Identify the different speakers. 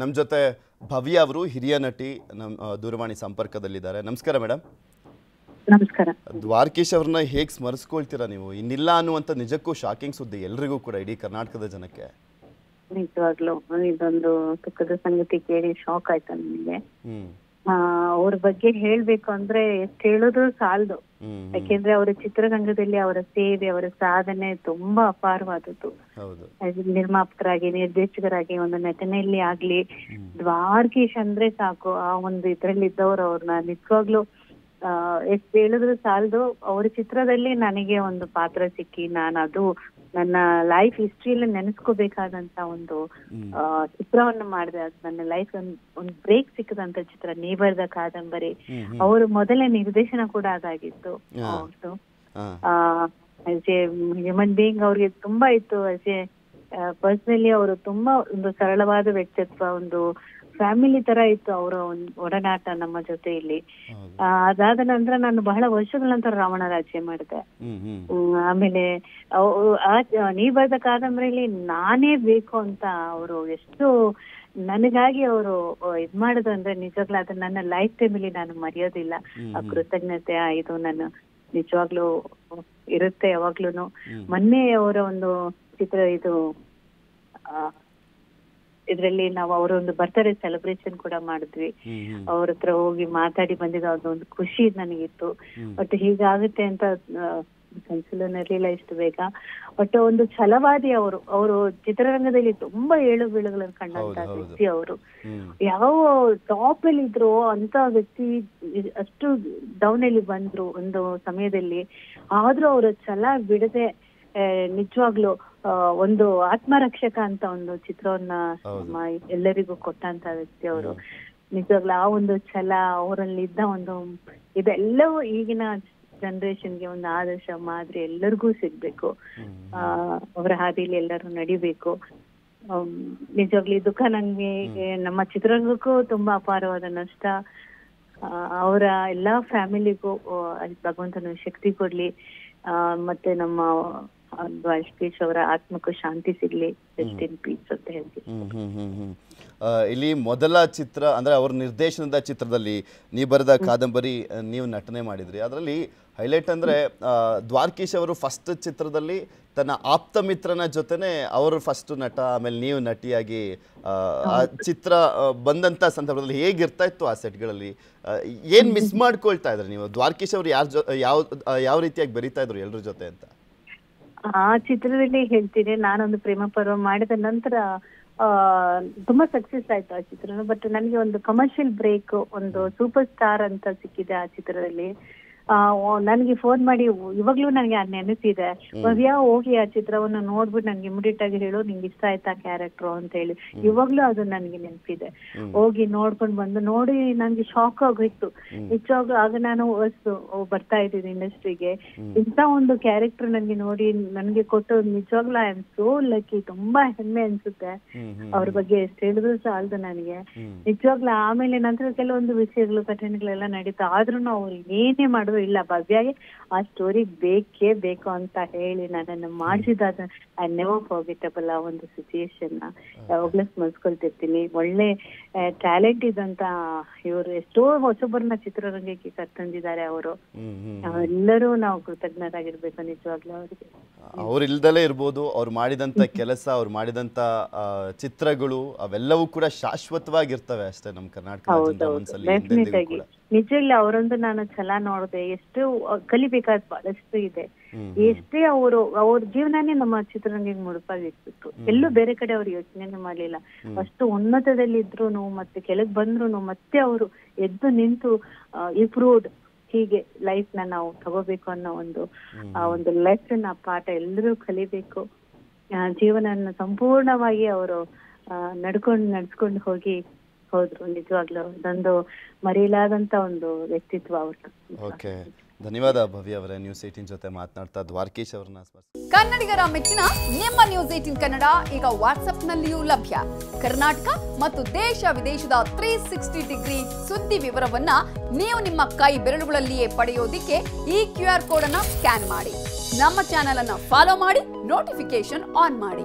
Speaker 1: ನಮ್ಮ ಜೊತೆ ಭವ್ಯ ಅವರು ಹಿರಿಯ ನಟಿ ನಮ್ಮ ದೂರವಾಣಿ ಸಂಪರ್ಕದಲ್ಲಿದ್ದಾರೆ. ನಮಸ್ಕಾರ ಮೇಡಮ್
Speaker 2: ನಮಸ್ಕಾರ.
Speaker 1: ದ್ವಾರಕೀಶ್ ಅವ್ರನ್ನ ಹೇಗೆ ಸ್ಮರಿಸ್ಕೊಳ್ತೀರಾ ನೀವು? ಇನ್ನಿಲ್ಲ ಅನ್ನುವಂತ ನಿಜಕ್ಕೂ ಶಾಕಿಂಗ್ ಸುದ್ದಿ ಎಲ್ರಿಗೂ ಕೂಡ ಇಡೀ ಕರ್ನಾಟಕದ ಜನಕ್ಕೆ.
Speaker 2: ನಿಜವಾಗ್ಲು ಇದೊಂದು ದುಃಖದ ಸಂಗತಿ ಕೇಳಿ ಶಾಕ್ ಆಯ್ತು ನಿಮಗೆ ಅವ್ರ ಬಗ್ಗೆ ಹೇಳ್ಬೇಕು ಅಂದ್ರೆ ಎಷ್ಟ್ ಹೇಳಿದ್ರು ಸಾಲದು ಯಾಕೆಂದ್ರೆ ಅವರ ಚಿತ್ರರಂಗದಲ್ಲಿ ಅವರ ಸೇವೆ ಅವರ ಸಾಧನೆ ತುಂಬಾ ಅಪಾರವಾದದ್ದು. ನಿರ್ಮಾಪಕರಾಗಿ ನಿರ್ದೇಶಕರಾಗಿ ಒಂದು ನಟನೆಯಲ್ಲಿ ಆಗ್ಲಿ ದ್ವಾರ್ಕೀಶ್ ಅಂದ್ರೆ ಸಾಕು. ಆ ಒಂದು ಇದ್ರಲ್ಲಿ ಇದ್ದವರು ಅವ್ರನ್ನ ನಿಜವಾಗ್ಲು ಆ ಎಷ್ಟ್ ಹೇಳಿದ್ರು ಸಾಲದು. ಅವ್ರ ಚಿತ್ರದಲ್ಲಿ ನನಗೆ ಒಂದು ಪಾತ್ರ ಸಿಕ್ಕಿ ನಾನು ಅದು ನನ್ನ ಲೈಫ್ ಹಿಸ್ಟ್ರಿಯಲ್ಲಿ ನೆನೆಸ್ಕೋಬೇಕಾದಂತ ಒಂದು ಚಿತ್ರವನ್ನು ಮಾಡಿದೆ. ಅದು ನನ್ನ ಲೈಫ್ ಒಂದು ಬ್ರೇಕ್ ಸಿಕ್ಕದಂತ ಚಿತ್ರ ನೇಬರ್ದ ಬರೆದ ಕಾದಂಬರಿ. ಅವರು ಮೊದಲೇ ನಿರ್ದೇಶನ ಕೂಡ ಅದಾಗಿತ್ತು. ಹ್ಯೂಮನ್ ಬೀಯಿಂಗ್ ಅವ್ರಿಗೆ ತುಂಬಾ ಇತ್ತು. ಆಸ್ ಎ ಪರ್ಸನಲಿ ಅವರು ತುಂಬಾ ಒಂದು ಸರಳವಾದ ವ್ಯಕ್ತಿತ್ವ ಒಂದು ಫ್ಯಾಮಿಲಿ ತರ ಇತ್ತು ಅವರ ಒಂದು ಒಡನಾಟ ನಮ್ಮ
Speaker 1: ಜೊತೆ
Speaker 2: ಇಲ್ಲಿ ಅದಾದ ನಂತರ ನಾನು ಬಹಳ ವರ್ಷಗಳ ನಂತರ ರಾವಣ ರಾಜ್ಯ ಮಾಡಿದೆ. ಆಮೇಲೆ ನೀ ಬರೆದ ಕಾದಂಬರಿಯಲ್ಲಿ ನಾನೇ ಬೇಕು ಅಂತ ಅವರು ಎಷ್ಟು ನನಗಾಗಿ ಅವರು ಇದ್ ಮಾಡುದು ಅಂದ್ರೆ ನಿಜವಾಗ್ಲೂ ಅದನ್ನ ನನ್ನ ಲೈಫ್ ಟೈಮಲ್ಲಿ ನಾನು ಮರೆಯೋದಿಲ್ಲ. ಆ ಕೃತಜ್ಞತೆ ಆ ಇದು ನಾನು ನಿಜವಾಗ್ಲೂ ಇರುತ್ತೆ ಯಾವಾಗ್ಲೂನು. ಮೊನ್ನೆ ಅವರ ಒಂದು ಚಿತ್ರ ಇದು ಆ, ಇದ್ರಲ್ಲಿ ನಾವು ಅವರ ಒಂದು ಬರ್ತ್ಡೇ ಸೆಲೆಬ್ರೇಷನ್ ಕೂಡ ಮಾಡಿದ್ವಿ. ಅವ್ರ ಹತ್ರ ಹೋಗಿ ಮಾತಾಡಿ ಬಂದಿದ್ದು ಅದೊಂದು ಖುಷಿ ನನಗಿತ್ತು. ಬಟ್ ಹೀಗಾಗುತ್ತೆ ಅಂತ ಕನ್ಸಲು ಇರ್ಲಿಲ್ಲ ಇಷ್ಟು ಬೇಗ ಬಟ್ ಒಂದು ಛಲವಾದಿ ಅವರು ಅವರು ಚಿತ್ರರಂಗದಲ್ಲಿ ತುಂಬಾ ಏಳು ಬೀಳುಗಳನ್ನು ಕಂಡಂತ. ವ್ಯಕ್ತಿ ಅವರು ಯಾವ ಟಾಪ್ ಅಲ್ಲಿ ಇದ್ರು ಅಂತ ವ್ಯಕ್ತಿ ಅಷ್ಟು ಡೌನ್ ಅಲ್ಲಿ ಬಂದ್ರು ಒಂದು ಸಮಯದಲ್ಲಿ ಆದ್ರೂ ಅವರ ಛಲ ಬಿಡದೆ ನಿಜವಾಗ್ಲು ಒಂದು ಆತ್ಮರಕ್ಷಕ ಅಂತ ಒಂದು ಚಿತ್ರವನ್ನ. ನಮ್ಮ ಎಲ್ಲರಿಗೂ ಕೊಟ್ಟಂತ ವ್ಯಕ್ತಿ ಅವರು. ನಿಜವಾಗ್ಲು ಆ ಒಂದು ಛಲ ಅವರಲ್ಲಿ ಇದ್ದ ಒಂದು ಇದೆಲ್ಲವೂ ಈಗಿನ ಜನರೇಷನ್ಗೆ ಒಂದು ಆದರ್ಶ ಮಾದರಿ ಎಲ್ಲರಿಗೂ ಸಿಗ್ಬೇಕು. ಆ, ಅವರ ಹಾದಿಲಿ ಎಲ್ಲರೂ ನಡಿಬೇಕು. ನಿಜವಾಗ್ಲಿ ದುಃಖ ನಂಗೆ ನಮ್ಮ ಚಿತ್ರರಂಗಕ್ಕೂ ತುಂಬಾ ಅಪಾರವಾದ ನಷ್ಟ. ಅವರ ಎಲ್ಲಾ ಫ್ಯಾಮಿಲಿಗೂ ಭಗವಂತನ ಶಕ್ತಿ ಕೊಡ್ಲಿ. ಆ, ಮತ್ತೆ ನಮ್ಮ ದ್ವಾರಕೀಶ್ ಅವರ ಆತ್ಮಕ್ಕೂ ಶಾಂತಿ ಸಿಗ್ಲಿ ರೆಸ್ಟ್ ಇನ್ ಪೀಸ್ ಅಂತ ಹೇಳ್ತೀನಿ
Speaker 1: ಇಲ್ಲಿ ಮೊದಲ ಚಿತ್ರ ಅಂದ್ರೆ ಅವ್ರ ನಿರ್ದೇಶನದ ಚಿತ್ರದಲ್ಲಿ ನೀವು ಬರೆದ ಕಾದಂಬರಿ ನೀವು ನಟನೆ ಮಾಡಿದ್ರಿ. ಅದರಲ್ಲಿ ಹೈಲೈಟ್ ಅಂದ್ರೆ ದ್ವಾರಕೀಶ್ ಅವರು ಫಸ್ಟ್ ಚಿತ್ರದಲ್ಲಿ ತನ್ನ ಆಪ್ತ ಮಿತ್ರನ ಜೊತೆನೆ ಅವರು ಫಸ್ಟ್ ನಟ ಆಮೇಲೆ ನೀವು ನಟಿಯಾಗಿ ಆ, ಆ ಚಿತ್ರ ಬಂದಂತ ಸಂದರ್ಭದಲ್ಲಿ ಹೇಗಿರ್ತಾ ಇತ್ತು ಆ ಸೆಟ್ಗಳಲ್ಲಿ ಏನು ಏನ್ ಮಿಸ್ ಮಾಡ್ಕೊಳ್ತಾ ಇದ್ರಿ ನೀವು? ದ್ವಾರಕೀಶ್ ಅವರು ಯಾರ ಜೊ ಯಾವ ಯಾವ ರೀತಿಯಾಗಿ ಬರೀತಾ ಇದ್ರು ಎಲ್ರ ಜೊತೆ ಅಂತ?
Speaker 2: ಆ ಚಿತ್ರದಲ್ಲಿ ಹೇಳ್ತೀನಿ, ನಾನೊಂದು ಪ್ರೇಮ ಪರ್ವ ಮಾಡಿದ ನಂತರ ತುಂಬಾ ಸಕ್ಸಸ್ ಆಯ್ತು ಆ ಚಿತ್ರನು. ಬಟ್ ನನಗೆ ಒಂದು ಕಮರ್ಷಿಯಲ್ ಬ್ರೇಕ್ ಒಂದು ಸೂಪರ್ ಸ್ಟಾರ್ ಅಂತ ಸಿಕ್ಕಿದೆ ಆ ಚಿತ್ರದಲ್ಲಿ. ನನಗೆ ಫೋನ್ ಮಾಡಿ ಇವಾಗ್ಲೂ ನನಗೆ ಅದ್ ನೆನಪಿದೆ. ಭವ್ಯ ಹೋಗಿ ಆ ಚಿತ್ರವನ್ನು ನೋಡ್ಬಿಟ್ಟು ನನ್ಗೆ ಇಮಿಡಿಯೇಟ್ ಆಗಿ ಹೇಳು ನಿಂಗೆ ಇಷ್ಟ ಆಯ್ತಾ ಕ್ಯಾರೆಕ್ಟರ್ ಅಂತ ಹೇಳಿ. ಇವಾಗ್ಲೂ ಅದು ನನಗೆ ನೆನಪಿದೆ. ಹೋಗಿ ನೋಡ್ಕೊಂಡು ಬಂದು ನೋಡಿ ನನ್ಗೆ ಶಾಕ್ ಆಗೋಯ್ತು ನಿಜವಾಗ್ಲೂ ಆಗ ನಾನು ಬರ್ತಾ ಇದ್ದೀನಿ ಇಂಡಸ್ಟ್ರಿಗೆ ಇಂಥ ಒಂದು ಕ್ಯಾರೆಕ್ಟರ್ ನನ್ಗೆ ನೋಡಿ ನನ್ಗೆ ಕೊಟ್ಟು ನಿಜವಾಗ್ಲೂ ಐ ಆಮ್ ಸೋ ಲಕ್ಕಿ ತುಂಬಾ ಹೆಮ್ಮೆ ಅನ್ಸುತ್ತೆ. ಅವ್ರ ಬಗ್ಗೆ ಎಷ್ಟು ಹೇಳಿದ್ರು ಸಾಲದು ನನಗೆ. ನಿಜವಾಗ್ಲೂ ಆಮೇಲೆ ನಂತರ ಕೆಲವೊಂದು ವಿಷಯಗಳು ಘಟನೆಗಳೆಲ್ಲ ನಡೀತಾ ಆದ್ರೂ ಅವ್ರು ಏನೇ ಮಾಡಿದ್ರು ಇಲ್ಲ ಭವ್ಯಾಗೆ ಆ ಸ್ಟೋರಿ ಬೇಕೇ ಬೇಕು ಅಂತ ಹೇಳಿ ನನ್ನನ್ನು ಮಾಡಿಸಿದ ಐ ನೆವರ್ ಫಾರ್ಗೆಟಬಲ್ ಆ ಒಂದು ಸಿಚುಯೇಷನ್ನ. ಯಾವಾಗ್ಲೂ ಸ್ಮರಿಸ್ಕೊಳ್ತಿರ್ತೀನಿ. ಒಳ್ಳೆ ಟ್ಯಾಲೆಂಟ್ ಇದ್ದಂತ ಇವರು ಎಷ್ಟೋ ಹೊಸಬರನ್ನ ಚಿತ್ರರಂಗಕ್ಕೆ ಕರ್ತಂದಿದ್ದಾರೆ ಅವರು. ಎಲ್ಲರೂ ನಾವು ಕೃತಜ್ಞರಾಗಿರ್ಬೇಕು ನಿಜವಾಗ್ಲೂ ಅವರಿಗೆ.
Speaker 1: ಅವ್ರು ಇಲ್ದಲೇ ಇರ್ಬೋದು ಅವ್ರು ಮಾಡಿದಂತ ಕೆಲಸ ಅವ್ರು ಮಾಡಿದಂತ ಚಿತ್ರಗಳು ಅವೆಲ್ಲವೂ ಕೂಡ ಶಾಶ್ವತವಾಗಿರ್ತವೆ ಅಷ್ಟೇ ನಮ್ಮ ಕರ್ನಾಟಕ
Speaker 2: ನಿಜವಾಗ್ಲೂ ಅವರೊಂದು ನಾನು ಛಲ ನೋಡಿದೆ ಎಷ್ಟು ಕಲಿಬೇಕಾದ ಬಹಳಷ್ಟು ಇದೆ. ಎಷ್ಟೇ ಅವರು ಅವ್ರ ಜೀವನನೇ ನಮ್ಮ ಚಿತ್ರರಂಗಕ್ಕೆ ಮುಡುಪಾಗಿರ್ತಿತ್ತು ಎಲ್ಲೂ ಬೇರೆ ಕಡೆ ಅವ್ರು ಯೋಚನೆ ಮಾಡ್ಲಿಲ್ಲ. ಅಷ್ಟು ಉನ್ನತದಲ್ಲಿ ಇದ್ರು ಮತ್ತೆ ಕೆಳಗ್ ಬಂದ್ರು ಮತ್ತೆ ಅವರು ಎದ್ದು ನಿಂತು ಇಂಪ್ರೂವ್ಡ್ ಹೀಗೆ ಲೈಫ್ನ ನಾವು ತಗೋಬೇಕು ಅನ್ನೋ ಒಂದು ಆ ಒಂದು ಲೆಸನ್ ಆ ಪಾಠ ಎಲ್ಲರೂ ಕಲಿಬೇಕು. ಜೀವನ ಸಂಪೂರ್ಣವಾಗಿ ಅವರು ನಡ್ಕೊಂಡು ನಡ್ಸ್ಕೊಂಡು ಹೋಗಿ ಹೋದ್ರು ನಿಜವಾಗ್ಲೂ. ಅದೊಂದು ಮರೆಯಲಾದಂತ ಒಂದು ವ್ಯಕ್ತಿತ್ವ ಅವ್ರದ್ದು
Speaker 1: ಓಕೆ. ಧನ್ಯವಾದ ಭವ್ಯ ಅವರೇ ನ್ಯೂಸ್ ಏಟಿನ್ ಜೊತೆ ಮಾತನಾಡ್ತಾ ದ್ವಾರಕೀಶ್ ಅವರನ್ನ
Speaker 3: ಕನ್ನಡಿಗರ ಮೆಚ್ಚಿನ ನಿಮ್ಮ ನ್ಯೂಸ್ ಏಟಿನ್ ಕನ್ನಡ ಈಗ ವಾಟ್ಸ್ಆಪ್ನಲ್ಲಿಯೂ ಲಭ್ಯ. ಕರ್ನಾಟಕ ಮತ್ತು ದೇಶ ವಿದೇಶದ ತ್ರೀ ಸಿಕ್ಸ್ಟಿ ಡಿಗ್ರಿ ಸುದ್ದಿ ವಿವರವನ್ನ ನೀವು ನಿಮ್ಮ ಕೈ ಬೆರಳುಗಳಲ್ಲಿಯೇ ಪಡೆಯೋದಿಕ್ಕೆ ಈ ಕ್ಯೂ ಆರ್ ಕೋಡ್ ಅನ್ನ ಸ್ಕ್ಯಾನ್ ಮಾಡಿ. ನಮ್ಮ ಚಾನೆಲ್ ಅನ್ನ ಫಾಲೋ ಮಾಡಿ ನೋಟಿಫಿಕೇಶನ್ ಆನ್ ಮಾಡಿ.